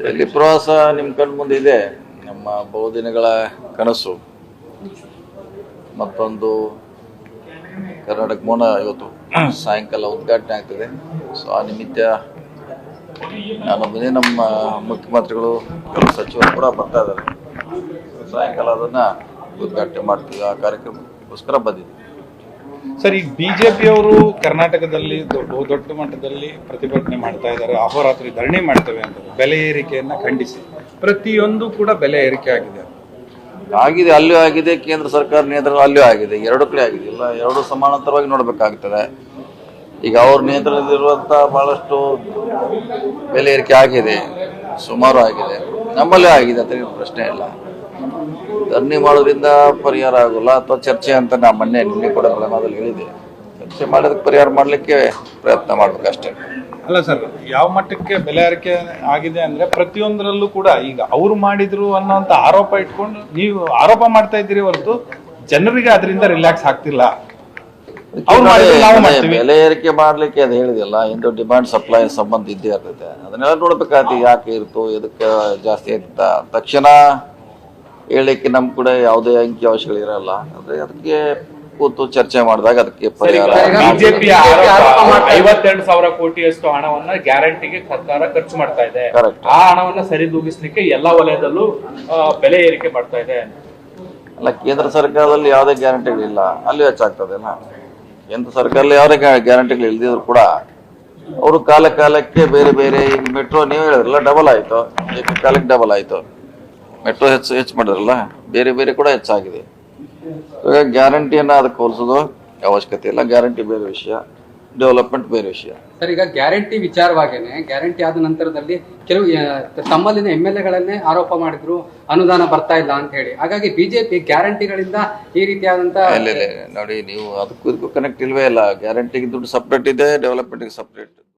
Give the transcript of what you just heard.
ದೆಹಲಿ ಪ್ರವಾಸ ನಿಮ್ಮ ಕಣ್ಣು ಮುಂದೆ ಇದೆ. ನಮ್ಮ ಬಹುದಿನಗಳ ಕನಸು. ಮತ್ತೊಂದು ಕರ್ನಾಟಕ ಮೌನ ಇವತ್ತು ಸಾಯಂಕಾಲ ಉದ್ಘಾಟನೆ ಆಗ್ತದೆ. ಸೊ ಆ ನಿಮಿತ್ತ ನಾನೊಬ್ಬನೇ ನಮ್ಮ ಮುಖ್ಯಮಂತ್ರಿಗಳು ಕೆಲವು ಸಚಿವರು ಕೂಡ ಬರ್ತಾ ಇದ್ದಾರೆ. ಸಾಯಂಕಾಲ ಅದನ್ನು ಉದ್ಘಾಟನೆ ಮಾಡ್ತೀವಿ. ಆ ಕಾರ್ಯಕ್ರಮಕ್ಕೋಸ್ಕರ ಬಂದಿದ್ದೀವಿ. ಸರ್ ಈಗ ಬಿಜೆಪಿಯವರು ಕರ್ನಾಟಕದಲ್ಲಿ ದೊಡ್ಡ ಮಟ್ಟದಲ್ಲಿ ಪ್ರತಿಭಟನೆ ಮಾಡ್ತಾ ಇದ್ದಾರೆ, ಅಹೋರಾತ್ರಿ ಧರಣಿ ಮಾಡ್ತೇವೆ ಅಂತ. ಬೆಲೆ ಏರಿಕೆಯನ್ನ ಖಂಡಿಸಿ. ಪ್ರತಿಯೊಂದು ಕೂಡ ಬೆಲೆ ಏರಿಕೆ ಆಗಿದೆ. ಆಗಿದೆ, ಅಲ್ಲೂ ಆಗಿದೆ, ಕೇಂದ್ರ ಸರ್ಕಾರ ನಿಯಂತ್ರಣ ಅಲ್ಲೂ ಆಗಿದೆ, ಎರಡು ಕಡೆ ಆಗಿದೆ. ಇಲ್ಲ ಎರಡು ಸಮಾನಾಂತರವಾಗಿ ನೋಡಬೇಕಾಗ್ತದೆ. ಈಗ ಅವ್ರ ನಿಯಂತ್ರಣದಲ್ಲಿರುವಂಥ ಬಹಳಷ್ಟು ಬೆಲೆ ಏರಿಕೆ ಆಗಿದೆ, ಸುಮಾರು ಆಗಿದೆ. ನಮ್ಮಲ್ಲೇ ಆಗಿದೆ ಅಂತ ಪ್ರಶ್ನೆ ಇಲ್ಲ. ಧರಣಿ ಮಾಡೋದ್ರಿಂದ ಪರಿಹಾರ ಆಗೋಲ್ಲ ಅಥವಾ ಚರ್ಚೆ ಅಂತ ನಾ ಮೊನ್ನೆ ನಿನ್ನೆ ಕೂಡ ಬೆಳಗಾದಲ್ಲಿ ಹೇಳಿದೆ ಚರ್ಚೆ ಮಾಡೋದಕ್ಕೆ ಪರಿಹಾರ ಮಾಡಲಿಕ್ಕೆ ಪ್ರಯತ್ನ ಮಾಡ್ಬೇಕಷ್ಟೇ ಅಲ್ಲ ಸರ್ ಯಾವ ಮಟ್ಟಕ್ಕೆ ಬೆಲೆ ಏರಿಕೆ ಆಗಿದೆ ಅಂದ್ರೆ ಪ್ರತಿಯೊಂದರಲ್ಲೂ ಕೂಡ ಈಗ ಅವ್ರು ಮಾಡಿದ್ರು ಅನ್ನೋಂತ ಆರೋಪ ಇಟ್ಕೊಂಡು ನೀವು ಆರೋಪ ಮಾಡ್ತಾ ಇದ್ದೀರಿ ಹೊರತು ಜನರಿಗೆ ಅದರಿಂದ ರಿಲ್ಯಾಕ್ಸ್ ಆಗ್ತಿಲ್ಲ. ಬೆಲೆ ಏರಿಕೆ ಮಾಡ್ಲಿಕ್ಕೆ ಅದು ಹೇಳಿದೆಲ್ಲ ಇಂದು ಡಿಮಾಂಡ್ ಸಪ್ಲೈ ಸಂಬಂಧ ಇದ್ದೇ ಇರ್ತೈತೆ. ಅದನ್ನೆಲ್ಲ ನೋಡ್ಬೇಕಾಗ್ತದೆ ಯಾಕೆ ಇರ್ತು ಇದಕ್ಕೆ ಜಾಸ್ತಿ ಆಯ್ತಾ ತಕ್ಷಣ ಹೇಳಲಿಕ್ಕೆ ನಮ್ ಕೂಡ ಯಾವುದೇ ಅಂಕಿ ಅಂಶಗಳು ಇರಲ್ಲ. ಅಂದ್ರೆ ಅದಕ್ಕೆ ಕೂತು ಚರ್ಚೆ ಮಾಡಿದಾಗ ಅದಕ್ಕೆ ಪರಿಹಾರ ಬಿಜೆಪಿ. ಐವತ್ತೆರಡು ಸಾವಿರ ಕೋಟಿಯಷ್ಟು ಹಣವನ್ನ ಗ್ಯಾರಂಟಿಗೆ ಸರ್ಕಾರ ಖರ್ಚು ಮಾಡ್ತಾ ಇದೆ. ಆ ಹಣವನ್ನ ಸರಿದೂಗಿಸ್ಲಿಕ್ಕೆ ಎಲ್ಲಾ ವಲಯದಲ್ಲೂ ಬೆಲೆ ಏರಿಕೆ ಮಾಡ್ತಾ ಇದೆ. ಅಲ್ಲ ಕೇಂದ್ರ ಸರ್ಕಾರದಲ್ಲಿ ಯಾವುದೇ ಗ್ಯಾರಂಟಿಗಳಿಲ್ಲ ಅಲ್ಲಿ ಹೆಚ್ಚಾಗ್ತದೆ ಅಲ್ಲ. ಕೇಂದ್ರ ಸರ್ಕಾರದಲ್ಲಿ ಯಾವುದೇ ಗ್ಯಾರಂಟಿಗಳು ಇಲ್ದಿದ್ರು ಕೂಡ ಅವರು ಕಾಲ ಕಾಲಕ್ಕೆ ಬೇರೆ ಬೇರೆ ಈಗ ಮೆಟ್ರೋ ನೀವು ಹೇಳಿದ್ರಲ್ಲ ಡಬಲ್ ಆಯ್ತು. ಕಾಲಕ್ಕೆ ಡಬಲ್ ಆಯ್ತು. ಮೆಟ್ರೋ ಹೆಚ್ಚು ಹೆಚ್ಚು ಮಾಡಿದ್ರಲ್ಲ ಬೇರೆ ಬೇರೆ ಕೂಡ ಹೆಚ್ಚಾಗಿದೆ. ಗ್ಯಾರಂಟಿಯನ್ನು ಗ್ಯಾರಂಟಿಯನ್ನ ಅದಕ್ಕೆ ಹೋಲಿಸೋದು ಅವಶ್ಯಕತೆ ಇಲ್ಲ ಗ್ಯಾರಂಟಿ ಬೇರೆ ವಿಷಯ ಡೆವಲಪ್ಮೆಂಟ್ ಬೇರೆ ವಿಷಯ. ಸರ್ ಈಗ ಗ್ಯಾರಂಟಿ ವಿಚಾರವಾಗೇನೆ ಗ್ಯಾರಂಟಿ ಆದ ನಂತರದಲ್ಲಿ ಕೆಲವು ತಮ್ಮಲ್ಲಿನ ಎಂ ಎಲ್ ಎಗಳನ್ನೇ ಆರೋಪ ಮಾಡಿದ್ರು ಅನುದಾನ ಬರ್ತಾ ಇಲ್ಲ ಅಂತ ಹೇಳಿ. ಹಾಗಾಗಿ ಬಿಜೆಪಿ ಗ್ಯಾರಂಟಿಗಳಿಂದ ಈ ರೀತಿಯಾದಂತ ಇಲ್ಲ. ನೋಡಿ ನೀವು ಅದಕ್ಕೂ ಇದಕ್ಕೂ ಕನೆಕ್ಟ್ ಇಲ್ವೇ ಇಲ್ಲ. ಗ್ಯಾರಂಟಿಗೆ ದುಡ್ಡು ಸಪ್ರೇಟ್ ಇದೆ ಡೆವಲಪ್ಮೆಂಟ್ಗೆ ಸಪ್ರೇಟ್